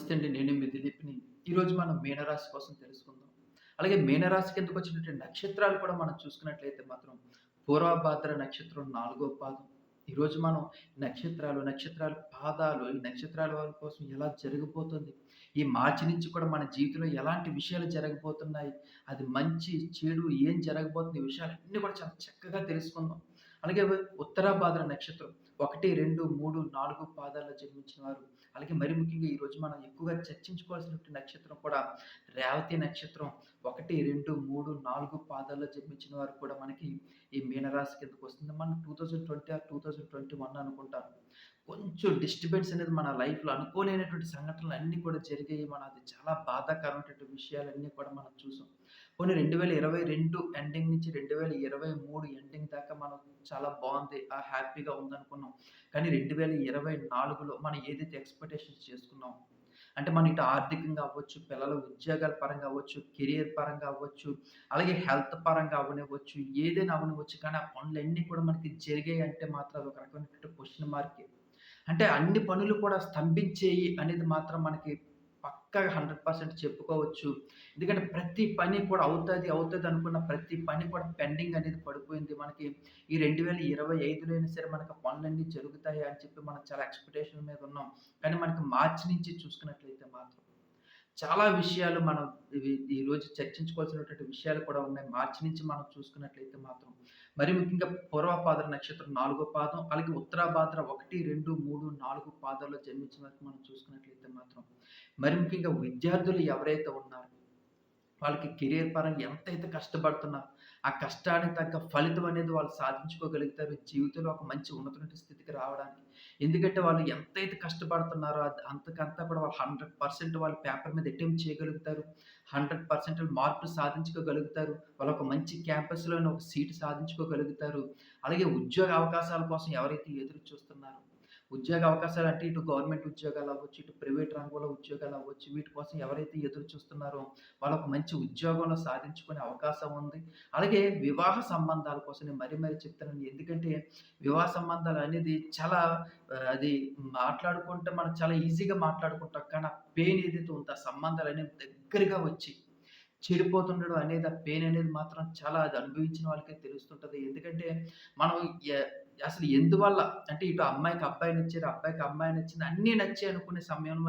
నమస్తే అండి నేను మీ దిలీప్ని. ఈరోజు మనం మీనరాశి కోసం తెలుసుకుందాం. అలాగే మీనరాశి కిందకు వచ్చినటువంటి నక్షత్రాలు కూడా మనం చూసుకున్నట్లయితే మాత్రం పూర్వభాద్ర నక్షత్రం నాలుగో పాదం. ఈరోజు మనం నక్షత్రాలు నక్షత్రాల పాదాలు ఈ నక్షత్రాల వారి కోసం ఎలా జరగబోతుంది ఈ మార్చి నుంచి కూడా మన జీవితంలో ఎలాంటి విషయాలు జరగబోతున్నాయి? అది మంచి చెడు ఏం జరగబోతుంది? ఈ విషయాలన్నీ కూడా చాలా చక్కగా తెలుసుకుందాం. అలాగే ఉత్తరాభాద్ర నక్షత్రం ఒకటి రెండు మూడు నాలుగు పాదాల్లో జన్మించిన వారు. అలాగే మరి ముఖ్యంగా ఈరోజు మనం ఎక్కువగా చర్చించుకోవాల్సినటువంటి నక్షత్రం కూడా రేవతి నక్షత్రం. ఒకటి రెండు మూడు నాలుగు పాదాల్లో జన్మించిన వారు కూడా మనకి ఈ మీనరాశి కిందకు వస్తుంది. మనం two thousand twenty or two thousand twenty one అనుకుంటాను కొంచెం డిస్టర్బెన్స్ అనేది మన లైఫ్లో అనుకోలేనటువంటి సంఘటనలు అన్నీ కూడా జరిగాయి. మన అది చాలా బాధాకరమైనటువంటి విషయాలన్నీ కూడా మనం చూసాం. పోనీ రెండు వేల ఇరవై రెండు ఎండింగ్ నుంచి రెండు వేల ఇరవై మూడు ఎండింగ్ దాకా మనం చాలా బాగుంది ఆ హ్యాపీగా ఉందనుకున్నాం. కానీ రెండు వేల ఇరవై నాలుగులో మనం ఏదైతే ఎక్స్పెక్టేషన్స్ చేసుకున్నాం అంటే మనం ఇటు ఆర్థికంగా అవ్వచ్చు పిల్లల ఉద్యోగాల పరంగా అవ్వచ్చు కెరియర్ పరంగా అవ్వచ్చు అలాగే హెల్త్ పరంగా అవనివ్వచ్చు ఏదైనా అవనివ్వచ్చు కానీ ఆ పనులన్నీ కూడా మనకి జరిగాయి అంటే మాత్రం అది ఒక రకమైనటువంటి క్వశ్చన్ మార్కే అంటే అన్ని పనులు కూడా స్తంభించేయి అనేది మాత్రం మనకి పక్కాగా హండ్రెడ్ పర్సెంట్ చెప్పుకోవచ్చు. ఎందుకంటే ప్రతి పని కూడా అవుతుంది అవుతుంది అనుకున్న ప్రతి పని కూడా పెండింగ్ అనేది పడిపోయింది మనకి. ఈ రెండు వేల ఇరవై ఐదులో అయినా సరే మనకి పనులన్నీ జరుగుతాయి అని చెప్పి మనం చాలా ఎక్స్పెక్టేషన్ మీద ఉన్నాం. కానీ మనకి మార్చి నుంచి చూసుకున్నట్లయితే మాత్రం చాలా విషయాలు మనం ఈరోజు చర్చించుకోవాల్సినటువంటి విషయాలు కూడా ఉన్నాయి. మార్చి నుంచి మనం చూసుకున్నట్లయితే మాత్రం మరి ముఖ్యంగా పూర్వపాద్ర నక్షత్రం నాలుగో పాదం అలాగే ఉత్తరాభాద్ర ఒకటి రెండు మూడు నాలుగు పాదాల్లో జన్మించిన వరకు మనం చూసుకున్నట్లయితే మాత్రం మరి ముఖ్యంగా విద్యార్థులు ఎవరైతే ఉన్నారో వాళ్ళకి కెరియర్ పరంగా ఎంతైతే కష్టపడుతున్నారో ఆ కష్టానికి తగ్గ ఫలితం అనేది వాళ్ళు సాధించుకోగలుగుతారు. జీవితంలో ఒక మంచి ఉన్నతమైన స్థితికి రావడానికి ఎందుకంటే వాళ్ళు ఎంతైతే కష్టపడుతున్నారో అంతకంతా కూడా వాళ్ళు హండ్రెడ్ పర్సెంట్ వాళ్ళు పేపర్ మీద అటెంప్ట్ చేయగలుగుతారు. హండ్రెడ్ పర్సెంట్ మార్కులు సాధించుకోగలుగుతారు. వాళ్ళు ఒక మంచి క్యాంపస్లోనే ఒక సీటు సాధించుకోగలుగుతారు. అలాగే ఉద్యోగ అవకాశాల కోసం ఎవరైతే ఎదురు చూస్తున్నారో ఉద్యోగ అవకాశాలు అంటే ఇటు గవర్నమెంట్ ఉద్యోగాలు అవ్వచ్చు ఇటు ప్రైవేట్ రంగంలో ఉద్యోగాలు అవ్వచ్చు వీటి కోసం ఎవరైతే ఎదురు చూస్తున్నారో వాళ్ళకు మంచి ఉద్యోగంలో సాధించుకునే అవకాశం ఉంది. అలాగే వివాహ సంబంధాల కోసం నేను మరీ మరీ చెప్తానండి ఎందుకంటే వివాహ సంబంధాలు అనేది చాలా అది మాట్లాడుకుంటే మనం చాలా ఈజీగా మాట్లాడుకుంటాం. కానీ ఆ పెయిన్ ఏదైతే ఉందో ఆ సంబంధాలు అనేవి దగ్గరగా వచ్చి చెడిపోతుండడం అనేది ఆ పెయిన్ అనేది మాత్రం చాలా అది అనుభవించిన వాళ్ళకే తెలుస్తుంటుంది. ఎందుకంటే మనం అసలు ఎందువల్ల అంటే ఇటు అమ్మాయికి అబ్బాయి నచ్చారు, అబ్బాయికి అమ్మాయి నచ్చింది అన్నీ నచ్చాయి అనుకునే సమయం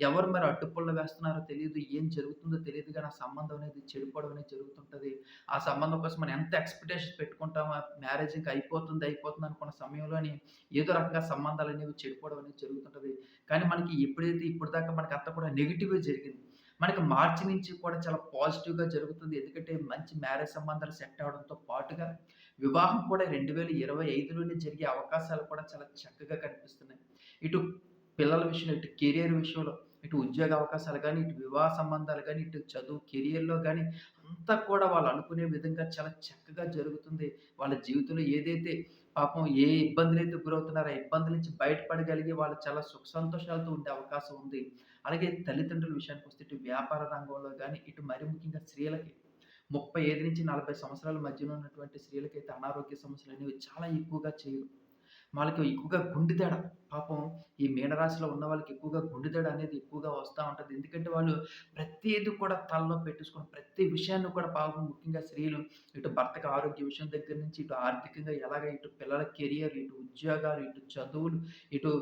ఎవరు మరి అడ్డుపుల్ల వేస్తున్నారో తెలియదు ఏం జరుగుతుందో తెలియదు కానీ ఆ సంబంధం అనేది చెడిపోవడం అనేది జరుగుతుంటుంది ఆ సంబంధం కోసం మనం ఎంత ఎక్స్‌పెక్టేషన్స్ పెట్టుకుంటామో మ్యారేజ్ ఇంకా అయిపోతుంది, అయిపోతుంది అనుకున్న సమయంలోని ఏదో రకంగా సంబంధాలు అనేవి చెడిపోవడం అనేది జరుగుతుంటది. కానీ మనకి ఎప్పుడైతే ఇప్పటిదాకా అంత కూడా నెగిటివ్ జరిగింది. మనకి మార్చి నుంచి కూడా చాలా పాజిటివ్‌గా జరుగుతుంది. ఎందుకంటే మంచి మ్యారేజ్ సంబంధాలు సెట్ అవ్వడంతో పాటుగా వివాహం కూడా 2025లోనే జరిగే అవకాశాలు కూడా చాలా చక్కగా కనిపిస్తున్నాయి. ఇటు పిల్లల విషయంలో, ఇటు కెరియర్ విషయంలో, ఇటు ఉద్యోగ అవకాశాలు కానీ ఇటు వివాహ సంబంధాలు కానీ ఇటు చదువు కెరియర్‌లో కానీ అంతా కూడా వాళ్ళు అనుకునే విధంగా చాలా చక్కగా జరుగుతుంది. వాళ్ళ జీవితంలో ఏదైతే పాపం ఏ ఇబ్బందులైతే గురవుతున్నారో, ఆ ఇబ్బందుల నుంచి బయటపడగలిగి వాళ్ళు చాలా సుఖ సంతోషాలతో ఉండే అవకాశం ఉంది. అలాగే తల్లిదండ్రుల విషయానికి వస్తే ఇటు వ్యాపార రంగంలో కానీ ఇటు మరి ముఖ్యంగా స్త్రీలకి 35-40 సంవత్సరాల మధ్యలో ఉన్నటువంటి స్త్రీలకైతే అనారోగ్య సమస్యలు అనేవి చాలా ఎక్కువగా చేయరు. వాళ్ళకి ఎక్కువగా గుండె పాపం ఈ మీనరాశిలో ఉన్న వాళ్ళకి ఎక్కువగా గుండె అనేది ఎక్కువగా వస్తూ ఉంటుంది ఎందుకంటే వాళ్ళు ప్రతిది కూడా తలలో పెట్టేసుకొని ప్రతి విషయాన్ని కూడా పాపం ముఖ్యంగా స్త్రీలు ఇటు భర్తకు ఆరోగ్య విషయం దగ్గర నుంచి, ఇటు ఆర్థికంగా ఎలాగ ఇటు పిల్లల కెరియర్, ఇటు ఉద్యోగాలు, ఇటు చదువులు, ఇటు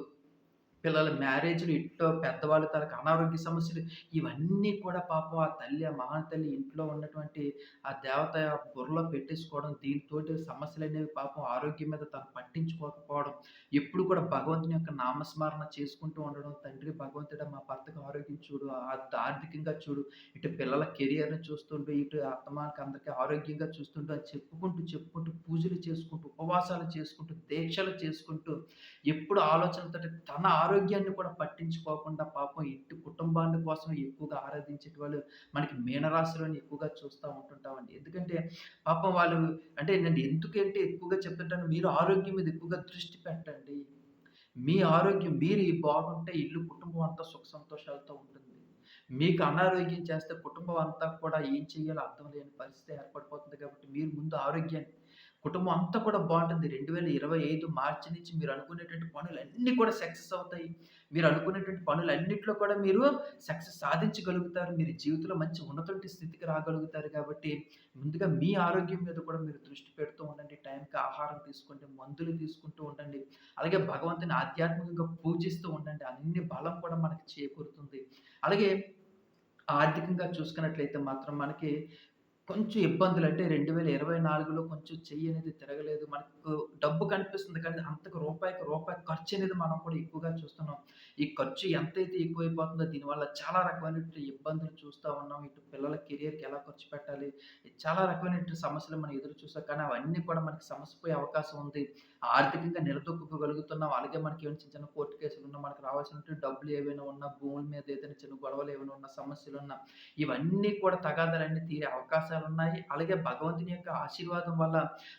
పిల్లల మ్యారేజ్‌లు, ఇంట్లో పెద్దవాళ్ళ తాలూకా అనారోగ్య సమస్యలు ఇవన్నీ కూడా పాపం ఆ తల్లి, ఆ మహాతల్లి ఇంట్లో ఉన్నటువంటి ఆ దేవత బుర్రలో పెట్టేసుకోవడం, దీనితోటి సమస్యలనేవి పాపం ఆరోగ్యం మీద తను పట్టించుకోకపోవడం, ఎప్పుడు కూడా భగవంతుని యొక్క నామస్మరణ చేసుకుంటూ ఉండడం, తండ్రి భగవంతుడ మా భర్తకు ఆరోగ్యం చూడు, ఆర్థికంగా చూడు, ఇటు పిల్లల కెరియర్‌ని చూస్తుంటూ, ఇటు అత్తమానికి అందరికి ఆరోగ్యంగా చూస్తుంటూ అని చెప్పుకుంటూ, చెప్పుకుంటూ పూజలు చేసుకుంటూ, ఉపవాసాలు చేసుకుంటూ, దీక్షలు చేసుకుంటూ, ఎప్పుడు ఆలోచనతో తన ఆరోగ్యాన్ని కూడా పట్టించుకోకుండా పాపం ఇంటి కుటుంబాన్ని కోసం ఎక్కువగా ఆరాధించేటివాళ్ళు మనకి మీనరాశిలోని ఎక్కువగా చూస్తూ ఉంటుంటామండి. ఎందుకంటే పాపం వాళ్ళు అంటే నేను ఎందుకంటే ఎక్కువగా చెప్తుంటాను మీరు ఆరోగ్యం మీద ఎక్కువగా దృష్టి పెట్టండి. మీ ఆరోగ్యం మీరు బాగుంటే ఇల్లు, కుటుంబం అంతా సుఖ సంతోషాలతో ఉంటుంది. మీకు అనారోగ్యం చేస్తే కుటుంబం అంతా కూడా ఏం చేయాలో అర్థం లేని పరిస్థితి ఏర్పడిపోతుంది కాబట్టి మీరు ముందు ఆరోగ్యాన్ని కుటుంబం అంతా కూడా బాగుంటుంది రెండు వేల ఇరవై ఐదు మార్చి నుంచి మీరు అనుకునేటువంటి పనులన్నీ కూడా సక్సెస్ అవుతాయి. మీరు అనుకునేటువంటి పనులన్నిట్లో కూడా మీరు సక్సెస్ సాధించగలుగుతారు. మీరు జీవితంలో మంచి ఉన్నటువంటి స్థితికి రాగలుగుతారు కాబట్టి, ముందుగా మీ ఆరోగ్యం మీద కూడా మీరు దృష్టి పెడుతూ ఉండండి. టైంకి ఆహారం తీసుకోండి, మందులు తీసుకుంటూ ఉండండి. అలాగే భగవంతుని ఆధ్యాత్మికంగా పూజిస్తూ ఉండండి. అన్ని బలం కూడా మనకి చేకూరుతుంది. అలాగే ఆర్థికంగా చూసుకున్నట్లయితే మాత్రం మనకి కొంచెం ఇబ్బందులు అంటే రెండు వేల ఇరవై నాలుగులో కొంచెం చెయ్యి అనేది తిరగలేదు. మనకు డబ్బు కనిపిస్తుంది కానీ అంతకు రూపాయికి రూపాయి ఖర్చు అనేది మనం కూడా ఎక్కువగా చూస్తున్నాం. ఈ ఖర్చు ఎంతైతే ఎక్కువైపోతుందో దీనివల్ల చాలా రకమైనటువంటి ఇబ్బందులు చూస్తా ఉన్నాం. ఇటు పిల్లల కెరియర్‌కి ఎలా ఖర్చు పెట్టాలి, చాలా రకమైనటువంటి సమస్యలు మనం ఎదురు చూసాం. కానీ అవన్నీ కూడా మనకి సమసిపోయే అవకాశం ఉంది. ఆర్థికంగా నిలదొక్కుకోగలుగుతున్నాం. అలాగే మనకి ఏమైనా చిన్న చిన్న కోర్టు కేసులున్నా, మనకు రావాల్సినటువంటి డబ్బులు ఏమైనా ఉన్నా, భూముల మీద ఏదైనా చిన్న గొడవలు ఏమైనా ఉన్నా, సమస్యలున్నా ఇవన్నీ కూడా తగాదాలన్నీ తీరే ఉన్నాయి అలాగే భగవంతుని యొక్క ఆశీర్వాదం వల్ల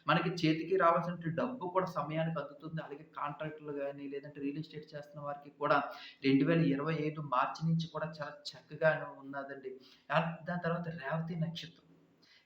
మనకి చేతికి రావాల్సిన డబ్బు కూడా సమయానికి అందుతుంది. అలాగే కాంట్రాక్టులు కానీ లేదంటే రియల్ ఎస్టేట్ చేస్తున్న వారికి కూడా 2025 మార్చి నుంచి కూడా చాలా చక్కగా ఉన్నదండి. దాని తర్వాత రేవతి నక్షత్రం.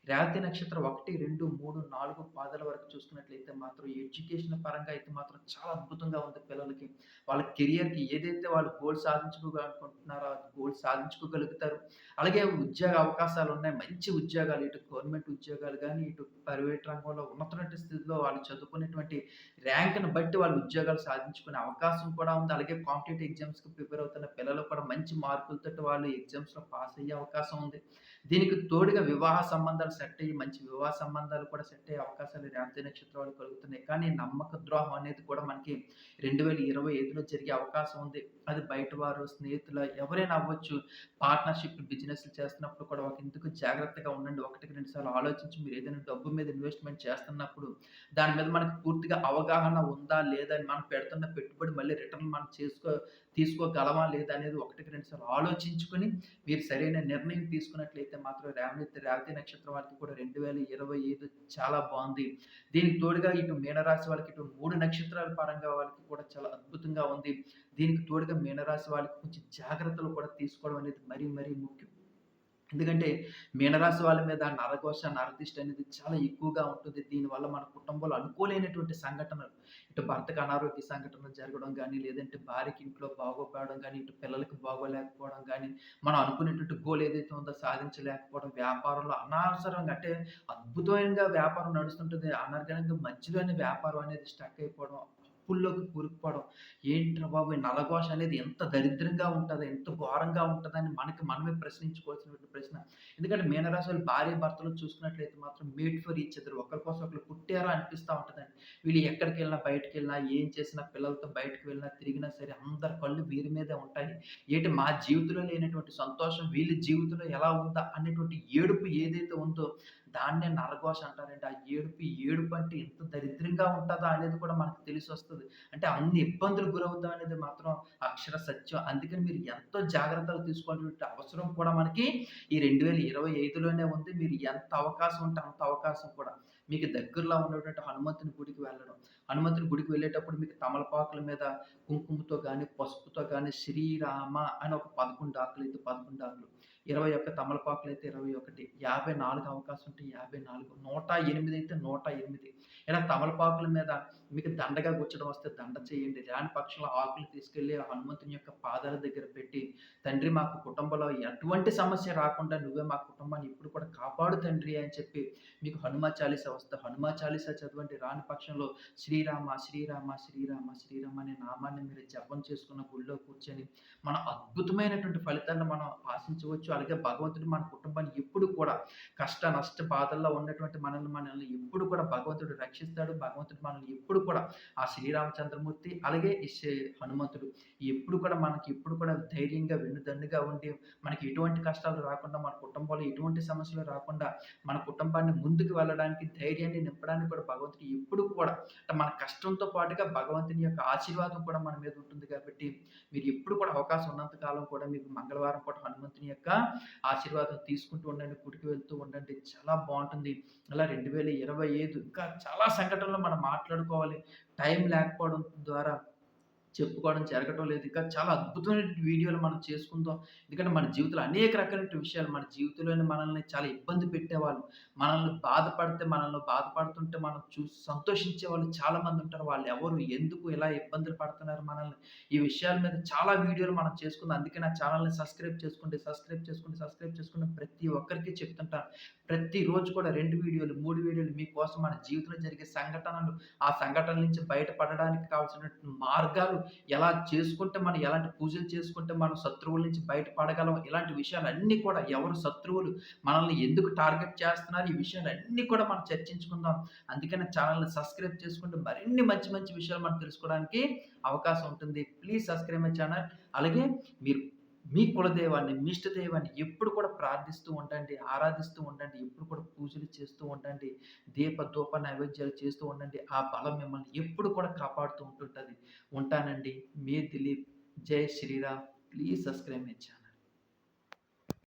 రేవతి నక్షత్రం 1, 2, 3, 4 పాదాల వరకు చూసుకున్నట్లయితే మాత్రం ఎడ్యుకేషన్ పరంగా అయితే మాత్రం చాలా అద్భుతంగా ఉంది పిల్లలకి. వాళ్ళ కెరియర్‌కి ఏదైతే వాళ్ళు గోల్ సాధించుకోవాలనుకుంటున్నారో ఆ గోల్ సాధించుకోగలుగుతారు. అలాగే ఉద్యోగ అవకాశాలు ఉన్నాయి మంచి ఉద్యోగాలు ఇటు గవర్నమెంట్ ఉద్యోగాలు కానీ ఇటు ప్రైవేట్ రంగంలో ఉన్నటువంటి స్థితిలో వాళ్ళు చదువుకునేటువంటి ర్యాంక్‌ని బట్టి వాళ్ళు ఉద్యోగాలు సాధించుకునే అవకాశం కూడా ఉంది. అలాగే కాంపిటేటివ్ ఎగ్జామ్స్‌కి ప్రిపేర్ అవుతున్న పిల్లలు కూడా మంచి మార్కులతో వాళ్ళు ఎగ్జామ్స్‌లో పాస్ అయ్యే అవకాశం ఉంది. దీనికి తోడుగా వివాహ సంబంధాలు సెట్ అయ్యి, మంచి వివాహ సంబంధాలు కూడా సెట్ అయ్యే అవకాశాలు రేవతి నక్షత్రాలు కలుగుతున్నాయి. కానీ నమ్మక ద్రోహం అనేది కూడా మనకి 2025లో జరిగే అవకాశం ఉంది. అది బయట వారు, స్నేహితులు ఎవరైనా అవ్వచ్చు. పార్ట్నర్‌షిప్ బిజినెస్‌లు చేస్తున్నప్పుడు కూడా ఒక ఇందుకు జాగ్రత్తగా ఉండండి. ఒకటికి రెండు సార్లు ఆలోచించి మీరు ఏదైనా డబ్బు మీద ఇన్వెస్ట్‌మెంట్ చేస్తున్నప్పుడు, దాని మీద మనకు పూర్తిగా అవగాహన ఉందా? లేదా? అని మనం పెడుతున్న పెట్టుబడి మళ్ళీ రిటర్న్ మనం చేసుకో తీసుకోగలమా? లేదా? అనేది ఒకటికి రెండు సార్లు ఆలోచించుకొని, మీరు సరైన నిర్ణయం తీసుకున్నట్లయితే మాత్రం రేవతి రేవతి నక్షత్రం వారికి కూడా 2025 చాలా బాగుంది దీనికి తోడుగా ఇటు మీనరాశి వాళ్ళకి ఇటు మూడు నక్షత్రాల పరంగా వాళ్ళకి కూడా చాలా అద్భుతంగా ఉంది. దీనికి తోడుగా మీనరాశి వాళ్ళకి కొంచెం జాగ్రత్తలు కూడా తీసుకోవడం అనేది మరీ మరీ ముఖ్యం. ఎందుకంటే మీనరాశి వాళ్ళ మీద నరఘోష, నరదిష్టి అనేది చాలా ఎక్కువగా ఉంటుంది. దీనివల్ల మన కుటుంబంలో అనుకోలేనటువంటి సంఘటనలు, ఇటు భర్తకు అనారోగ్య సంఘటనలు జరగడం కానీ లేదంటే భార్యకి ఇంట్లో బాగోపడడం కానీ ఇటు పిల్లలకి బాగోలేకపోవడం కానీ మనం అనుకునేటువంటి గోల్ ఏదైతే ఉందో సాధించలేకపోవడం, వ్యాపారంలో అనవసరంగా అంటే అద్భుతమైన వ్యాపారం నడుస్తుంటుంది. అనర్గణంగా మధ్యలోనే వ్యాపారం అనేది స్టక్ అయిపోవడం, అప్పుల్లోకి కూరుకుపోవడం. ఏంట్రా బాబు! ఈ అనేది ఎంత దరిద్రంగా ఉంటుందో ఎంత ఘోరంగా ఉంటుందని మనకి మనమే ప్రశ్నించుకోవాల్సినటువంటి ప్రశ్న. ఎందుకంటే మీనరాశులు భార్య భర్తలు చూసుకున్నట్లయితే మాత్రం మేట్ ఫర్ ఈచ్ అదర్ ఒకరి కోసం ఒకళ్ళు పుట్టారా అనిపిస్తూ ఉంటుందండి వీళ్ళు ఎక్కడికెళ్ళినా, బయటికెళ్ళినా, ఏం చేసినా, పిల్లలతో బయటకు వెళ్ళినా, తిరిగినా సరే అందరి కళ్ళు వీరి మీదే ఉంటాయి. ఏంటి మా జీవితంలో లేనటువంటి సంతోషం వీళ్ళ జీవితంలో ఎలా ఉందా? అనేటువంటి ఏడుపు ఏదైతే ఉందో దాన్నే నరఘోష అంటారండి. ఆ ఏడుపు, ఏడుపు అంటే ఎంత దరిద్రంగా ఉంటుందా అనేది కూడా మనకు వస్తుంది అంటే అన్ని ఇబ్బందులు గురవుతాం అనేది మాత్రం అక్షర సత్యం. అందుకని మీరు ఎంతో జాగ్రత్తలు తీసుకోవాల్సినటువంటి అవసరం కూడా మనకి ఈ 2025లోనే ఉంది. మీరు ఎంత అవకాశం ఉంటే అంత అవకాశం కూడా. మీకు దగ్గరలో ఉన్నటువంటి హనుమంతుని గుడికి వెళ్ళడం. హనుమంతుని గుడికి వెళ్ళేటప్పుడు మీకు తమలపాకుల మీద కుంకుమతో కానీ పసుపుతో కానీ శ్రీరామ అని ఒక పదకొండు ఆకులు అయితే పదకొండు ఆకులు, ఇరవై ఒక్క తమలపాకులు అయితే ఇరవై ఒకటి యాభై నాలుగు అవకాశం ఉంటే యాభై నాలుగు నూట ఎనిమిది అయితే నూట ఎనిమిది. ఇలా తమలపాకుల మీద మీకు దండగా గుచ్చడం వస్తే దండ చేయండి. రాని పక్షంలో ఆకులు తీసుకెళ్ళి హనుమంతుని యొక్క పాదాల దగ్గర పెట్టి, తండ్రి మాకు కుటుంబంలో ఎటువంటి సమస్య రాకుండా నువ్వే మా కుటుంబాన్ని ఎప్పుడు కూడా కాపాడు తండ్రి అని చెప్పి మీకు హనుమ చాలీసా వస్తే హనుమ చాలీసా చదవండి. రాని పక్షంలో శ్రీరామ, శ్రీరామ, శ్రీరామ, శ్రీరామ అనే నామాన్ని మీరు జపం చేసుకున్న గుడిలో కూర్చొని మన అద్భుతమైనటువంటి ఫలితాన్ని మనం ఆశించవచ్చు. అలాగే భగవంతుడు మన కుటుంబాన్ని ఎప్పుడు కూడా కష్ట, నష్ట బాధల్లో ఉన్నటువంటి మనల్ని మనల్ని ఎప్పుడు కూడా భగవంతుడు రక్షిస్తాడు. భగవంతుడు మనల్ని ఎప్పుడు కూడా ఆ శ్రీరామచంద్రమూర్తి అలాగే ఈ హనుమంతుడు ఎప్పుడు కూడా మనకి ఎప్పుడు కూడా ధైర్యంగా వెన్నుదన్నుగా ఉండి, మనకి ఎటువంటి కష్టాలు రాకుండా, మన కుటుంబంలో ఎటువంటి సమస్యలు రాకుండా, మన కుటుంబాన్ని ముందుకు వెళ్ళడానికి ధైర్యాన్ని నింపడానికి కూడా భగవంతుడు ఎప్పుడు కూడా మన కష్టంతో పాటుగా భగవంతుని యొక్క ఆశీర్వాదం కూడా మన మీద ఉంటుంది కాబట్టి, మీరు ఎప్పుడు కూడా అవకాశం ఉన్నంత కాలం కూడా మీకు మంగళవారం పూట హనుమంతుని యొక్క ఆశీర్వాదం తీసుకుంటూ ఉండండి. గుడికి వెళ్తూ ఉండండి. చాలా బాగుంటుంది అలా 2025 ఇంకా చాలా సంఘటనలు మనం మాట్లాడుకోవాలి. టైం లేకపోవడం ద్వారా చెప్పుకోవడం జరగటం లేదు. ఇంకా చాలా అద్భుతమైన వీడియోలు మనం చేసుకుందాం. ఎందుకంటే మన జీవితంలో అనేక రకాలైనటువంటి విషయాలు మన జీవితంలోనే మనల్ని చాలా ఇబ్బంది పెట్టేవాళ్ళు, మనల్ని బాధపడితే మనల్ని బాధపడుతుంటే మనం చూసి సంతోషించే వాళ్ళు చాలామంది ఉంటారు. వాళ్ళు ఎవరు ఎందుకు ఇలా ఇబ్బందులు పడుతున్నారు మనల్ని? ఈ విషయాల మీద చాలా వీడియోలు మనం చేసుకుందాం. అందుకే నా ఛానల్ని సబ్స్క్రైబ్ చేసుకోండి, సబ్స్క్రైబ్ చేసుకోండి, సబ్స్క్రైబ్ చేసుకుంటే ప్రతి ఒక్కరికి చెప్తుంటాను. ప్రతిరోజు కూడా రెండు వీడియోలు, మూడు వీడియోలు మీకోసం మన జీవితంలో జరిగే సంఘటనలు, ఆ సంఘటనల నుంచి బయటపడడానికి కావాల్సినటువంటి మార్గాలు, ఎలా చేసుకుంటే మనం ఎలాంటి పూజలు చేసుకుంటే మనం శత్రువుల నుంచి బయటపడగలం. ఇలాంటి విషయాలన్నీ కూడా ఎవరు శత్రువులు, మనల్ని ఎందుకు టార్గెట్ చేస్తున్నారు, ఈ విషయాలన్నీ కూడా మనం చర్చించుకుందాం. అందుకనే ఛానల్ని సబ్స్క్రైబ్ చేసుకుంటే మరిన్ని మంచి మంచి విషయాలు మనం తెలుసుకోవడానికి అవకాశం ఉంటుంది. ప్లీజ్ సబ్స్క్రైబ్ మై ఛానల్ అలాగే మీరు మీ కులదైవాన్ని, మీ ఇష్టదైవాన్ని ఎప్పుడు కూడా ప్రార్థిస్తూ ఉండండి, ఆరాధిస్తూ ఉండండి. ఎప్పుడు కూడా పూజలు చేస్తూ ఉండండి. దీప, ధూప నైవేద్యాలు చేస్తూ ఉండండి. ఆ బలం మిమ్మల్ని ఎప్పుడు కూడా కాపాడుతూ ఉంటుంటుంది ఉంటానండి. మీ Dilip. Jai Shriram. Please subscribe my channel